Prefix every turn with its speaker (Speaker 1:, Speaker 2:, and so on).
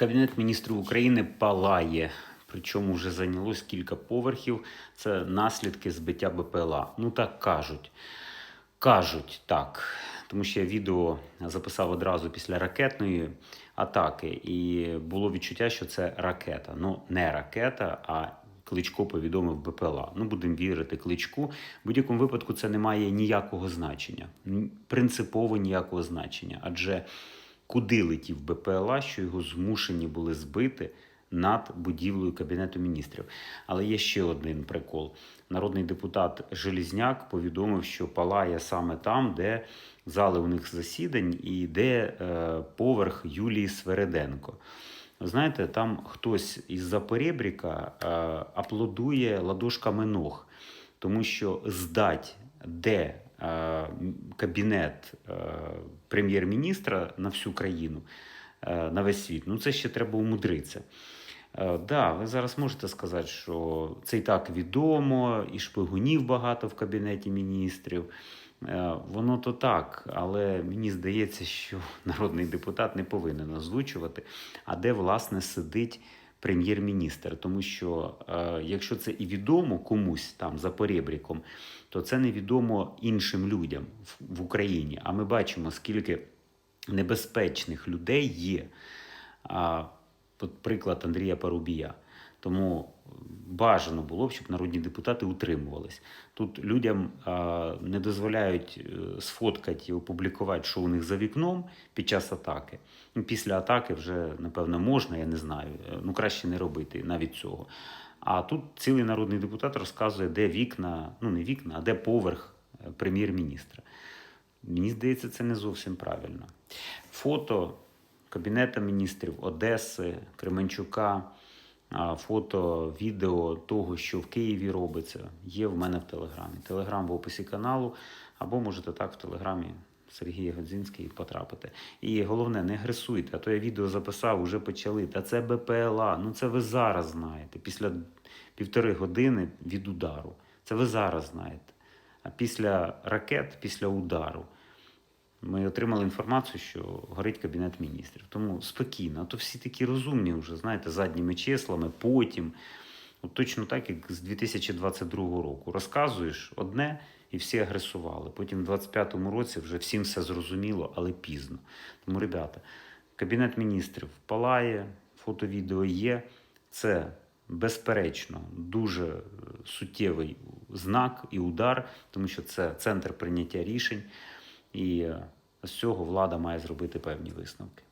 Speaker 1: Кабінет міністрів України палає. Причому вже зайнялось кілька поверхів. Це наслідки збиття БПЛА. Ну так кажуть. Кажуть так. Тому що я відео записав одразу після ракетної атаки, і було відчуття, що це ракета. Ну, не ракета, а Кличко повідомив БПЛА. Ну, будемо вірити кличку. В будь-якому випадку це не має ніякого значення, принципово ніякого значення. Адже куди летів БПЛА, що його змушені були збити над будівлею Кабінету міністрів. Але є ще один прикол. Народний депутат Желізняк повідомив, що палає саме там, де зали у них засідань і де е, поверх Юлії Свереденко. Знаєте, там хтось із Заперебріка е, аплодує ладошками ног, тому що здать, де кабінет е, прем'єр-міністра на всю країну, е, на весь світ, ну це ще треба умудритися. Е, Да, ви зараз можете сказати, що це і так відомо, і шпигунів багато в кабінеті міністрів. Е, Воно то так, але мені здається, що народний депутат не повинен озвучувати, а де власне сидить прем'єр-міністр. Тому що е, якщо це і відомо комусь там за поребріком, то це невідомо іншим людям в, в Україні. А ми бачимо, скільки небезпечних людей є. Е, от приклад Андрія Парубія. Тому бажано було б, щоб народні депутати утримувались. Тут людям не дозволяють е, сфоткати і опублікувати, що у них за вікном під час атаки. Ну, після атаки вже, напевно, можна, я не знаю. Е, Ну, краще не робити навіть цього. А тут цілий народний депутат розказує, де вікна, ну не вікна, а де поверх е, прем'єр-міністра. Мені здається, це не зовсім правильно. Фото Кабінету міністрів Одеси, Кременчука, фото, відео того, що в Києві робиться, є в мене в Телеграмі. Телеграм в описі каналу, або можете так в Телеграмі Сергія Годзінський потрапити. І головне, не агресуйте, а то я відео записав, вже почали. Та це БПЛА. Ну це ви зараз знаєте. Після півтори години від удару. Це ви зараз знаєте. А після ракет, після удару. Ми отримали інформацію, що горить кабінет міністрів. Тому спокійно, а то всі такі розумні вже, знаєте, задніми числами, потім. От точно так, як з 2022 року. Розказуєш одне і всі агресували. Потім в 2025 році вже всім все зрозуміло, але пізно. Тому, ребята, кабінет міністрів палає, фото-відео є. Це безперечно дуже е, суттєвий знак і удар, тому що це центр прийняття рішень. І е, з цього влада має зробити певні висновки.